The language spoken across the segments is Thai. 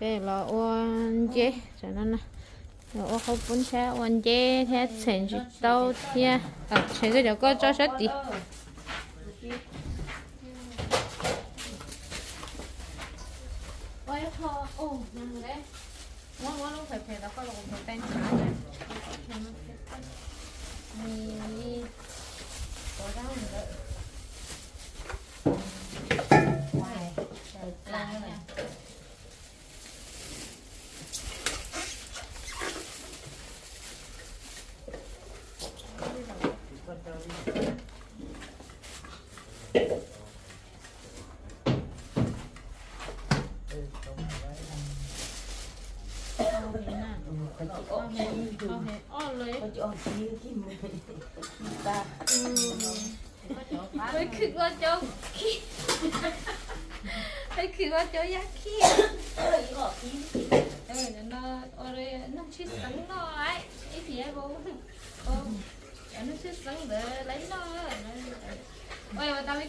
về là ôn chế cho nên là ôn không bún xe ôn chế thế. Thành chỉ đâu thế à thành cái đầu có cho sách đi ôi thọ ôm nằm đấy. Mỗi mỗi lúc phải phải đó có lồng phải tan chả đấy mì có rau nữa Wow, that's เอาเห็นน่ะเอาเห็นเอาเห็นอ้อเลย เขาจะออกสีกินเลยตา เฮ้ยคือว่าเจ้าขี้เฮ้ยคือว่าเจ้าอยาก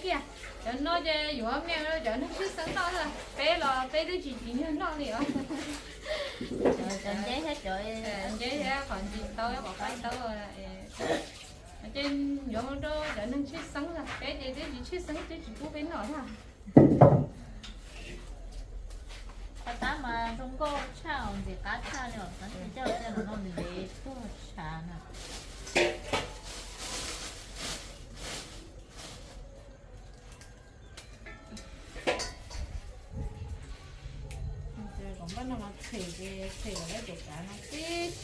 kia. Cho nó chơi dù hôm nay nó cho nó cứ sẵn to thôi. Bé lo bé đứa chị chị nó lo liền. Trời giấy hết trời giấy ra còn chị tôi còn phải tôi ờ. trên chỗ đó để nó chết sống là bé để để chị chết sống để chị cố bé nổi ha bà ta mà không có chào thì cá chào nữa nó chỉ cho nó nó để cố chào nè เ세개 세개를 보자는 뜻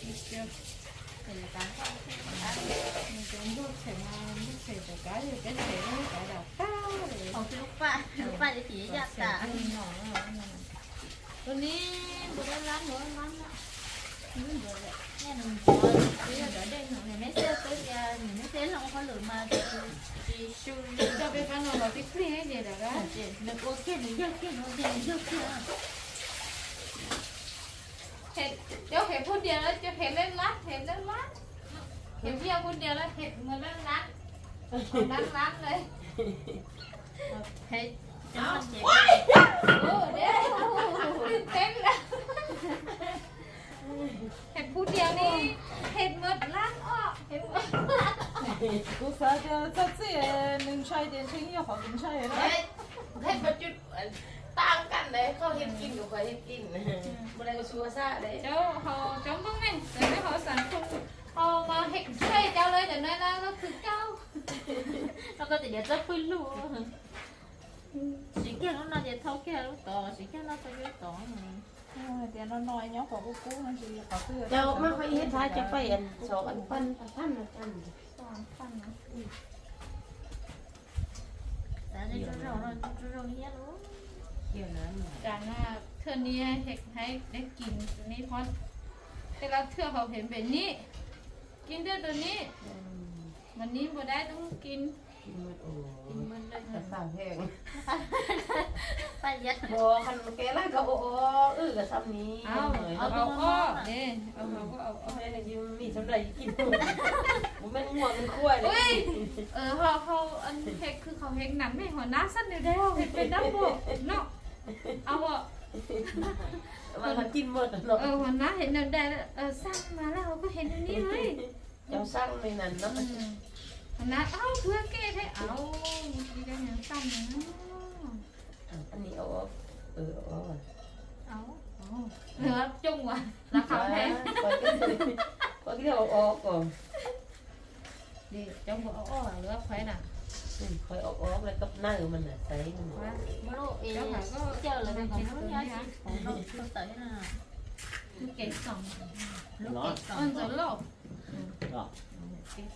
이 죠. 그러니까 정도 세만 세대가เ렇게 세는 거 다. ของคุณลูกป้าลูกป้าจะผีอยากตาตัวนี้บุได้ร้านหัวร้านละนี่เดี๋ยวแหละแน่นอนพอเดี๋ยวเดี๋ยวเด้งหนูเนี่ยไม่เสียตัวเดียวหนูไม่เสียลงเขาหลุดมาจีชูจะไปกันหนูแบบพี่เครียดเดี๋ยวละกันเด็กโอเคหนูเยอะเกินโอเคหนูเยอะเกิน ห็ดเดี๋ยวเห็ดพูดเดียวแล้วจะเห็ดเล่นรัดเห็ดเล่นรัดเห็ดเพียงพูดเดียวแล้วเห็ดเหมือนเล่นรัดรัดรัดเลย thấy cho nó chị โอ้เดี๋ยวตื่นเต้นแล้วเห็ดพูดเดียวนี่เห็ดเหมือนรัดอ้อเห็ดเหมือนรัดกูฟ้าจะจะเสียหนึ่งชายเดียนชิ้นยี่ห้อหนึ่งชายนะเฮ้ยให้ประจุดต่าง กันเลยเขาเห็นกินกับใครเห็นกินบ่ได้ก็ชัวซ่าเลย เจ้าเขาจ้องบ้างไหมแต่ไม่เขาสั่งคุณเขามาเห็ดช่วยเจ้าเลยแต่นั่นแล้วก็คือเจ้า nó có thể để rất vui luôn chỉ kia nó nói về thâu kia lúc to chỉ kia nó phải biết to mà เดี๋ยวน้อยๆเนาะขอกูกู้มันสิขอเสื้อ เจ้ามาค่อยเฮ็ดท้ายจะไปอันสองอันพันพันอันพัน สองพันนะ đã đi cho rau rồi cho rau nhé luôn เกี่ยวนั้นจานหน้าเทื่อนี้ให้ให้ได้กินตัวนี้เพราะแต่ละเทื่อเขาเห็นแบบนี้ กินได้ตัวนี้ วันนี้บ่ได้ต้องกินกินมันโอ้กินมันเลยกระสางแห้งไปยัดบ่คันแกแล้วก็โอ้อื้อก็ซ้ำนี้เอาเอาเอาอ้อเด้เอาเอาก็เอาเอาแม่ก็ยืมมีสำหรับกินบ่แม่นง่วงมันคั่วเลเฮ้ยยเออเขาเขาอันเฮ็ดคือเขาเฮ็ดหนังไม่หัวหน้าสั้นเดียวเดียวเฮ็ดเป็นน้ำบ่เนาะ เอาอ่ะ มันกินหมดเนาะ เออหัวหน้าเห็นแนวใดเออสร้างมาแล้วเขาก็เห็นอันนี้เลย เจ้าสร้างในนั้นเนาะ อืมหัวหน้าเอ้าเพื่อแก้ให้เอามีกันอย่างสั้นอย่างนั้น อันนี้เอาเออเอา áo เหลือจุงว่ะราคาแพง ก็ก็เอาออกก่อน ดีจังบ่เอาอ้อเหลือไผน่ะ คอยออกออกแล้วกับหน้ามันน่ะใส่มันว่า mà nó ý Cháu phải có- chờ là phải mình có còn nó cái nhá gì chị không không tới là มันเก่งสอง lúc Nó. cái มัน còn จะโลก Đó.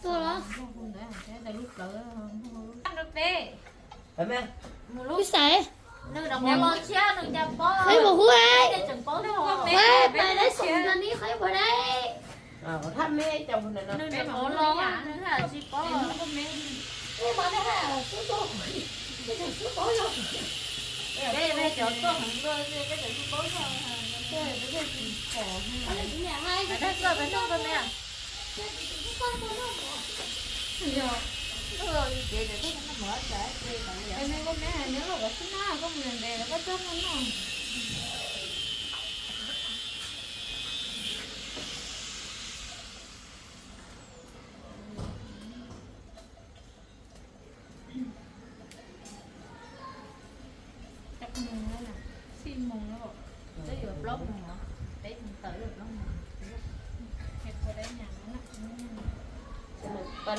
ตัวละคุณได้แต่ลูกเหลือตั้งรถเต้ไปแม่ một ผู้ lúc ใส่ nữ đồng hồ lo chia đừng chạm bó ใครบอกผู้ไอ้ cái chừng bó thôi เว้ยไปได้สองตอนนี้ใครบอกได้ อ้าวถ้าแม่เจ้าคนนั้น nữ đồng hồ lo nữ là chỉ ไอ้ามาได้ค่ะสู้ต่อไปไม่ใช่สู้ต่อยได้ไม่เจ้าต้องเลยก็จะสู้ต่อยใช่ไม่ใช่ของอะไรที่แม่ให้แต่ถ้าเกิดเป็นน้องเป็นแม่เดี๋ยวเออเดี๋ยวเดี๋ยวต้องมาหมดใช่ไหมไอ้แม่ก็แม่เนี่ยเราก็ชนะก็เหมือนเดิมแล้วก็เจ้าก็น้อง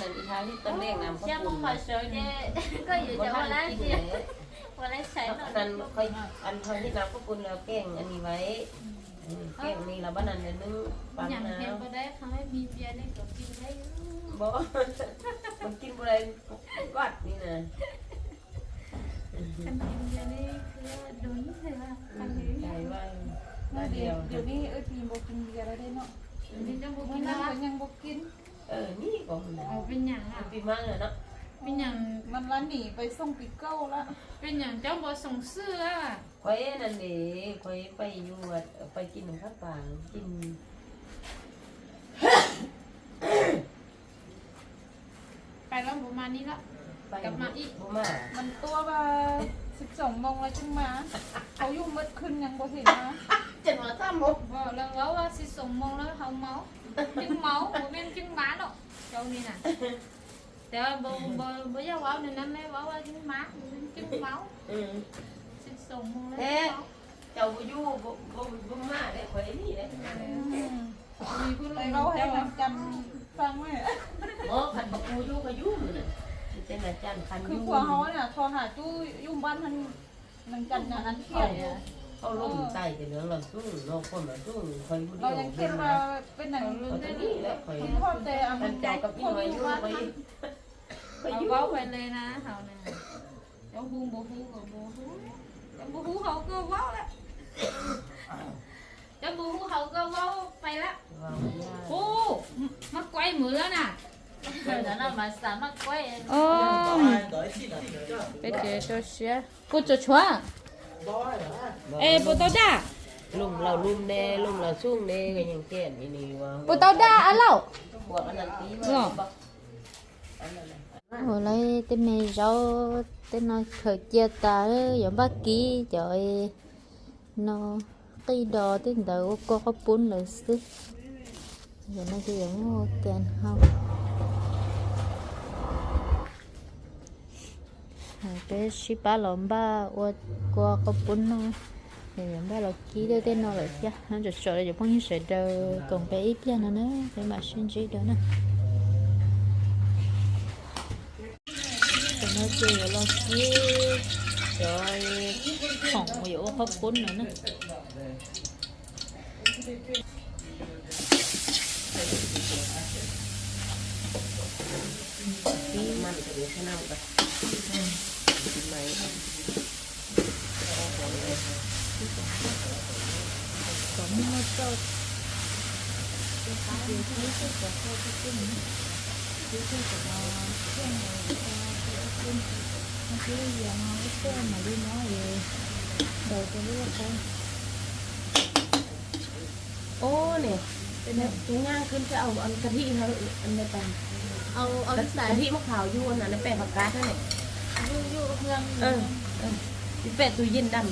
นั้นอีท้ายที่ต้นเลี้ยงนำ chứ เขาปุ่น không phải sợ chứ có gì บ่ cho ทั qua น lá กิน gì เลย qua lá อันนั้นค่อยอันค่อยที่นำเขาปุ่นแล้วแกงอันนี้ไว้แกงนี่แล้วบ้านนั้นเนี่ยนึ่งปั่น nhà น้ hết có đấy không ấy bị bia này có bị đấy ำบ่มันกินบ่ได้กอดนี่นะ căn bị bia này cứ đúng thế là căn ใจ đấy ว่าเดี๋ยวเดี๋ยวนี้เอ้ยพีบอกินเบียร์แล้วได้เนาะ mình trong เมื่อกินนั้น la ก็ยังบอกิน เออ นี่ก็มัน ở bên nhà มัน à ปีมากเลยเนาะ bên nhà มันร้านหนีไปส่งปีเก้าละ bên nhà trong bộ sống sư á ค่อยนั่นเด้ค่อยไปอยู่วัดไปกินข้าวปลากินไปแล้วประมาณนี้ละไปกลับมาอีกบ่มามันตัวว่าสิบสองโมงแล้วจึงมาเขาอยู่มืดขึ้นยังบ่เห็นนะจังหวะท่าหมด Vâng, lần đó là xịt súng mông nó không máu Trứng máu, một bên trứng má Trâu như nè. Trời ơi, bữa, bữa, bữa bảo này năm mới bảo cái má, cái ừ. máu. Ừ. Xịt sùng luôn đấy Trâu của vua, vô, vô, vô khỏe gì đấy. Ừ. Vì cứ lên đâu hay chăm phân ấy? Ủa, phần bậc của vua có vua rồi nè. Tên là chăn khăn Cứ qua hỏi là thôi hả chú, dùng ban hình Mình chăn là hắn kia อาจารย์คันอ คือยู่ ผัวเขาเนี่ยโทรหาจู้ยุ่งบ้านทันนางจันอย่างนั้นเครียดอยู่ เขาล้มใต้แต่เรื่องเราสู้เราคนเราสู้ค่อยบ่ เรา เดียว ยังคิดว่าเป็นหนัง เอาแต่นี่แหละค่อย คุณพ่อแต่อา ตั้งใจกับอีหน่อยอยู่ค่อยค่อยอยู่ Họ báo về lên á, hầu nè Cháu buông bố hú của bố hú Cháu bố hú hầu cơ báo đó Cháu bố hú hầu cơ báo phải lắm ว่าย่า Ô, mắc quay mưa nè rồi đó là mà sáng mà quay Ô, bây giờ cho xe Cô cho chua Ê, bố tao đà ลุมเราลุมแน่ลุมเราสู้แน่ก็ยังแก่นอีนี่ว่ Ê, bố. Lùm lầu lùm đê, lùm lầu xuống đê, cái những kiện như này. Ờ, bố tao đã, à, lẩu. Bố ăn ăn tí mà. Rồi. Hồi lấy tên mê rau, tên nó ta, giống bác ký, trời. Nó cây đò tên đầu có có bốn lời sức. Giờ nó thì giống tiền không? Cái ship ba lồng ba qua qua có bốn nó thì những ba lồng ký đôi tên nó là chứ nó chỉ sợ là giống như sợ đờ còn bé ít ra nữa nữa để mà xin trí đó nè còn nó chơi lo kia rồi phòng hiểu hấp cuốn nữa nè Thank you. ไปกินไหม cũng nó cho nó cứ giờ nó cái mà đi nói về đầu cho đứa con โอ้เนี่ยเป็นแบบตุ้งย่างขึ้นจะเอาอันกะทิเขาอันในแป้ง ao ao กะทิมะพร้าวยู่อันนั้นในแป้งผักกาดนั่นแหละ อยู่กับเมืองเออที่เป็ดตู้เย็นดัน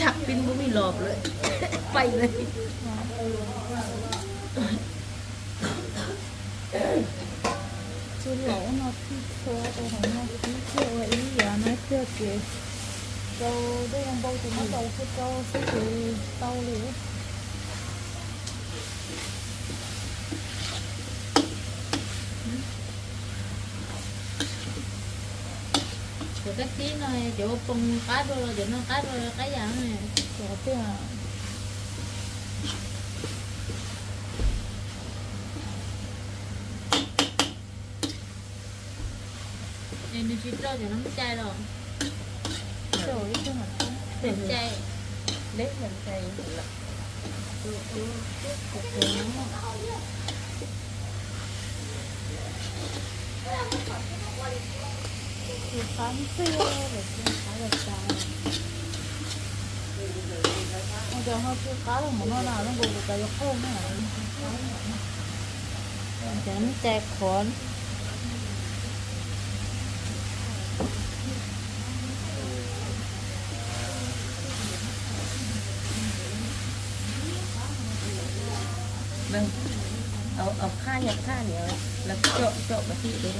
จักปินบุมีหลอบเลย ไปเลยจะหลอกนอที่เธอตัวของนอที่เชื่อว่าอีอย่านะเชื่อเก๋เราได้ยังบอกถึงว่าเราคือเราคือเราหรือ tí nó chỗ bông cá đô chỗ nó cá đô cái dạng này chỗ kia này mình chỉ chỗ nó mới rồi. Rồi chứ mà không để chay. Lấy mình chay là được được cục cục 有房子哟，每天还有家。我讲话去卡了，我那那那个我在后面。ฉันแจกขนเอาเอาข้ายัดข้าเหนียวแล้วโจาะโจาะมาที่เลย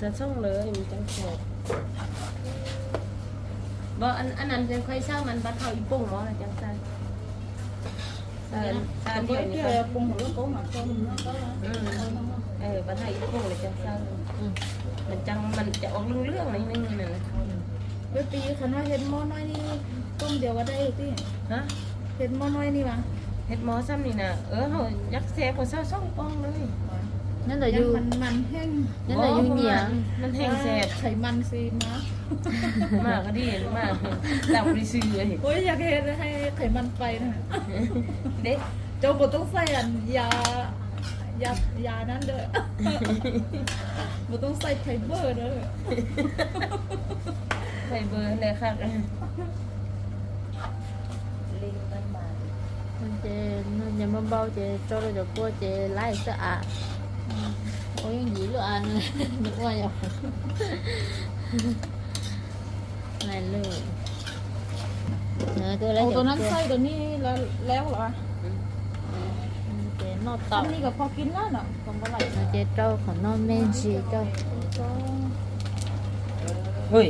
จะส่งเลยมันจังแสบบ่อันอันนั้นจะค่อยเช่ามันบัดเขาอีปุ่งบ่ล่ะจังซั่นเออตาแต่เดีเดี๋ยยววนี่ที่ค่ะเราปรุงหัวก็หมักต้นเนาะก็อืมเออบัดให้อีปุ่งเลยจังซั่นอืมมันจังมันจะออกเรื่องๆนิดนึงนั่นแหละเมื่อปีคันว่าเฮ็ดหม้อน้อยนี่ต้มเดียวก็ได้ที่ฮะเฮ็ดหม้อน้อยนี่วะเฮ็ดหมอซ้ำนี่น่ะเออเฮายักแซ่บกว่าเซาซ่องปองเลย นั่นแหละอยัยู่งมันมันแห้งนั่นแหละอยู่เหนียงมันแห้งแซ่บไขมันซีนะมากก็ดีมากตามรีซื้อเลยโอ้ยอยากเฮ็ดให้ไขมันไปนะเด็กเจ้าบ่ต้องใส่อันยายายานั้นเด้อบ่ต้องใส่ไฟเบอร์เด้อใส่เบอร์เลยค่ะลิงมันบาดมันจะมันจะมาเบาจะ cho nó cho cô จะไล่สะอาด โอ้ยยังหยีลูกอันเลยนึกว่าอย่างนั่นเลยเออตัวแรกเอาจะตัวนั้นใส่ตัวนี้แล้วแล้วเหรอจะนอกตตัอบนนี้ก็พอกินแล้วเนาะก็บ่ไหล nó จะ trâu ของ nó men gì trâu เฮ้ย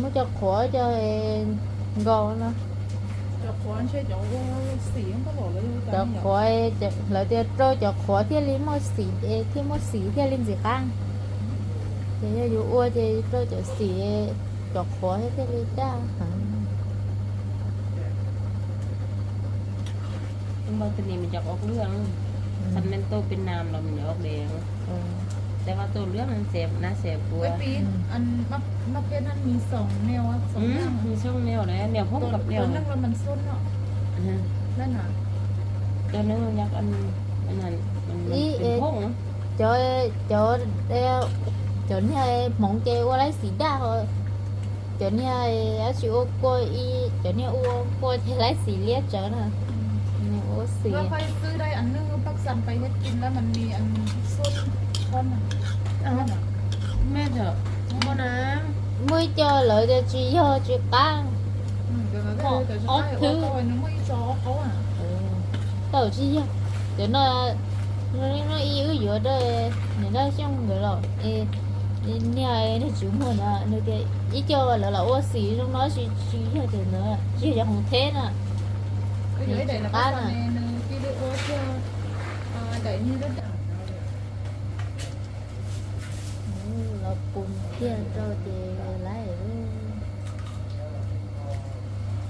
mới cho khổ cho gò nó จะ ขอใช่จะว่าสีมันก็บอกเลยว่า cho khổ là cho trâu cho khổ thiết lý một xỉ thiết một xỉ thiết lý gì khác thì cho dù ua thì trâu cho xỉ cho khổ hết thiết lý ra บางทีมันจะออกเรื่องคันแม่นโตเป็นน้ำเรามันจะออกแดง แต่ว่าตัวเรื่องมันเสียบนะเสียบกลัวเว้ยปีอันมักมักเก็ตนั้นมีสองแนวอะสออืงมอย่างมีช่องแนวเลยแนวพบตัวกับแนตัววนึงแล้วมันส้นเนาะอือฮะนั่นน่ะตัวนึงมันยักอันอันนั้นมันมันเป็นพง cho cho đeo cho nhà mong chơi qua lấy xỉ đa thôi cho nhà á chịu ô cô y cho nhà ô cô thì lấy xỉ liết cho nè nhà ô xỉ ก็ค่อยซื้อได้อันนึงปักสันไปเฮ็ดกินแล้วมันมีอันส้น con à mẹ thở con à mới cho lợi cho chị ờ, cho chị tăng có ớt thứ. tàu chi chứ để nó nó nó yêu giữa đây để nó xong rồi rồi nhà nó chú mua nó nó cái ý cho là là ô xí trong nó chỉ chỉ cho thì nó chỉ cho không thế nè. Cái dưới đây là cái này ờ, cái đứa ô cho ờ, đẩy như rất là นี้นึงที่ได้โอ้เจ้าอ่าได้นี่ก็ได้ là cùng tiền rồi thì lấy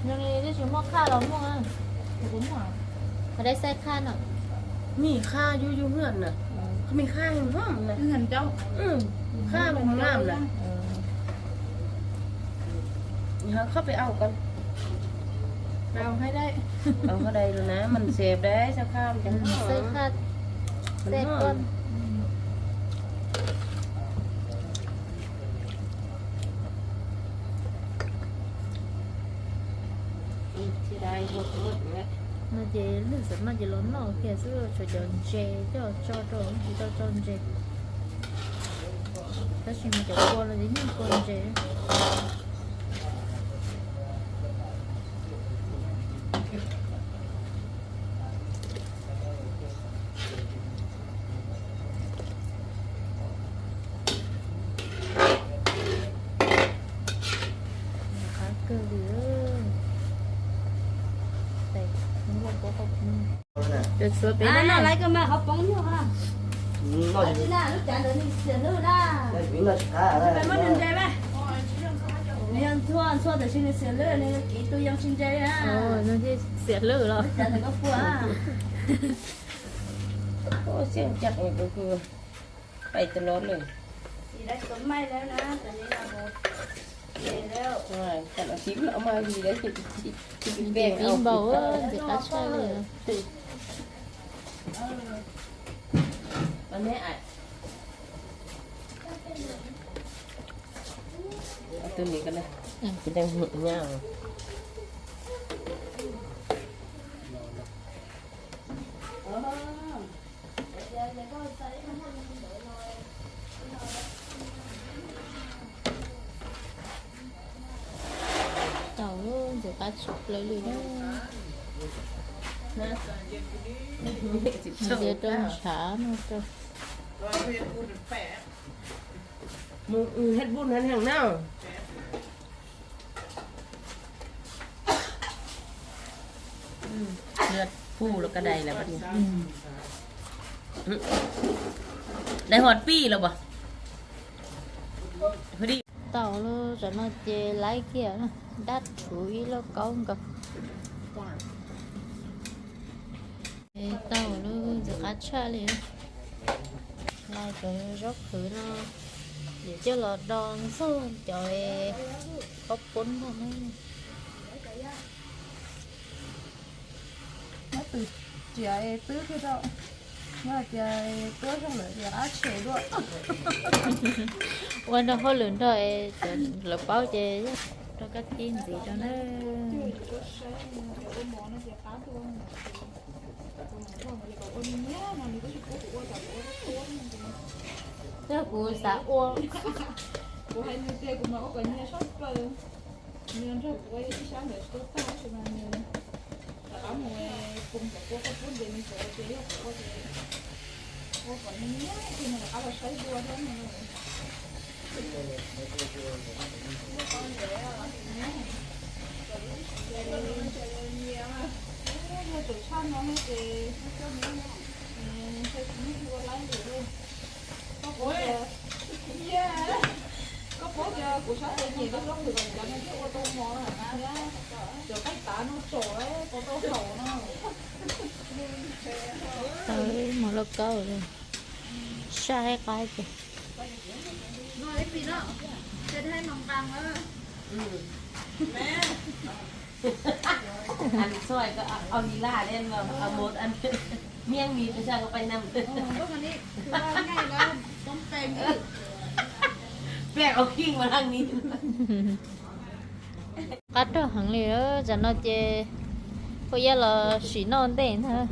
nhưng này cái chúng nó khá lắm không à ผมว่า ở đây xe khá nè มีค่าอยู่อยู่เฮือนน่ะเขามีค่าให้ห้อมน่ะเงินเจ้าอืมค่ามันงามน่ะเดี๋ยวเข้าไปเอากันเอาให้ได้ เอาเขาได้แล้วนะ มันเสพได้สักข้ามจังหวะ xe khá มัน xe หอม con อีกที่ มาเจอหนุ่มสัตว์มาเจอล้อนนอเขี้ยวช่อจอนเจียวช่อทองช่อจอนเจียวถ้าชิมเก๋าเลยนี่ก๋วยเจียว mình cho qua là đến những con chè นะคะเกลือแต่ทั้งหมดก็ขอบคุณ เดี๋ยวสวยไป à นะ nó lấy cái mà học bóng nhiều ha nó ở trên nào lúc trả được thì tiền nữa ra nó chuyển nó cá ở phải đây mất đừng chơi ba nên thua thua được xin tiền nữa nên kỹ tôi yêu xin chơi โอ้ á นั่นที่เสียเลือดเหรอ trả được có phua à โอ้เสียงจัดนี่ก็คือ ไปตลอดเลย thì đây có may đấy nè tại vì là một rồi tại nó chín lỡ mà gì đấy thì thì อันนี้อ่ะเอาตัวนี้ก็ได้จะได้หุ่นเงา tàu rồi ta chụp lấy liền. Đó để tôi thả nó cho trong Ừ, hết bún hết hàng nào lượt phu là cái đầy là bắt nhỉ Ừ. đây hot pi là บ่ thôi đi tàu luôn rồi nó chê lấy kia nó đắt chuối nó có không cơ Ê, tàu luôn thì cá cha liền này cũng rất thử nó. Để cho là đòn xuống trời khóc cuốn vào nó nó từ trời tứ cái đâu mà trời tứ không lửa giờ ác chế luôn. Quên đâu có lửa rồi lửa báo chế cho cái tin gì cho nó. Hãy subscribe cho kênh Ghiền Mì Gõ Để không bỏ lỡ những video hấp dẫn 这不啥我。我还没带过嘛，我感觉上不了。你看这我也想的是大学嘛，你。俺们工作过后不认识，这又过去。我感觉你那天那俺们谁多的呢？我感觉啊，嗯，这个这个你啊，我我就差那么个，嗯，这你给我来点。của yeah. có phố giờ của shop cái gì đó lúc thì mình dẫn cái ô tô mò là ta rồi cách tả nó sổ ô tô sổ nó tới một lúc câu rồi sao hay cái à, gì rồi cái gì đó trên hai mỏng vàng đó. mẹ ăn xoài có ăn đi la lên mà một, ăn miếng mì bây giờ có phải nằm lúc ờ, này là แปลกเอาขิงมาทางนี้ cắt rồi hẳn liền đó cho nó chê bây giờ là xỉ non đen thôi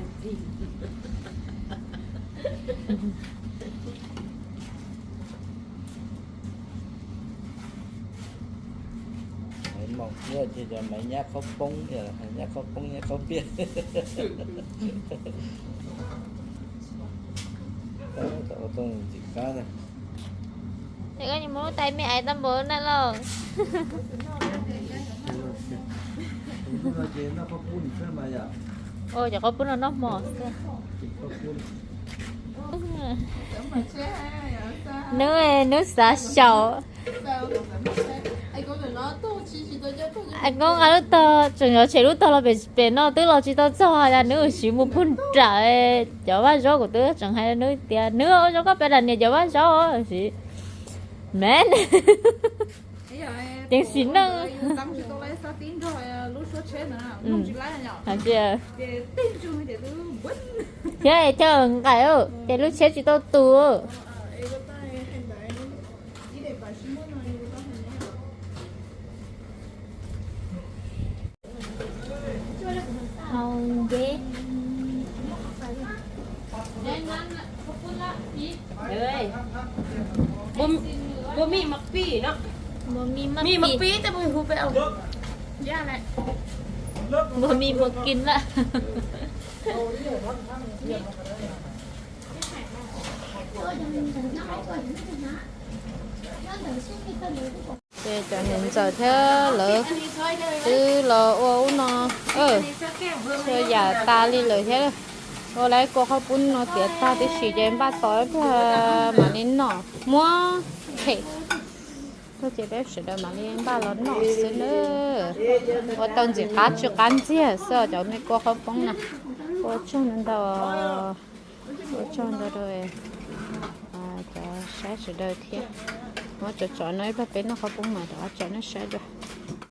Mấy mong nữa thì cho mấy nhát khóc bông thì là nhát khóc bông nhát khóc biết đó tung chỉ cá này thế có những món tay mẹ tâm bố nữa lò ôi chả có bún là nó mỏ nước nước xả sầu anh con ăn lúc to chừng nhỏ chạy lúc to là bị bị nó tức lo chỉ tao cho là nữ xíu một phun trả cho ba gió của tớ chẳng hay nữ tiền nữ cho các bé là này cho ba gió gì mẹ tiếng xin năng chơi chơi cái ơ chơi lúc chết chỉ tao tu không biết เอ้ยบ่มบ่มีมักปี้เนาะบ่มีมามีมักปีปี้แต่บ่มีผู้ไปเอา Dạ này. บ่มีมากินละ để cho nên giờ thế lỡ cứ lỡ ô nó. Ờ cho giả ta đi lỡ thế. Rồi lấy cô họ bún nó tiệt ta thì chỉ cho em ba tối mà nên nọ. Mua thế tôi chỉ biết sửa đó mà nên ba lớn nọ xin nữa tôi tao chỉ cá chưa cán gì sợ cho nên cô họ bún nè. Cô cho nên đâu cô cho đâu rồi 三十多天。我就赚了一百那人好多嘛赚了三十多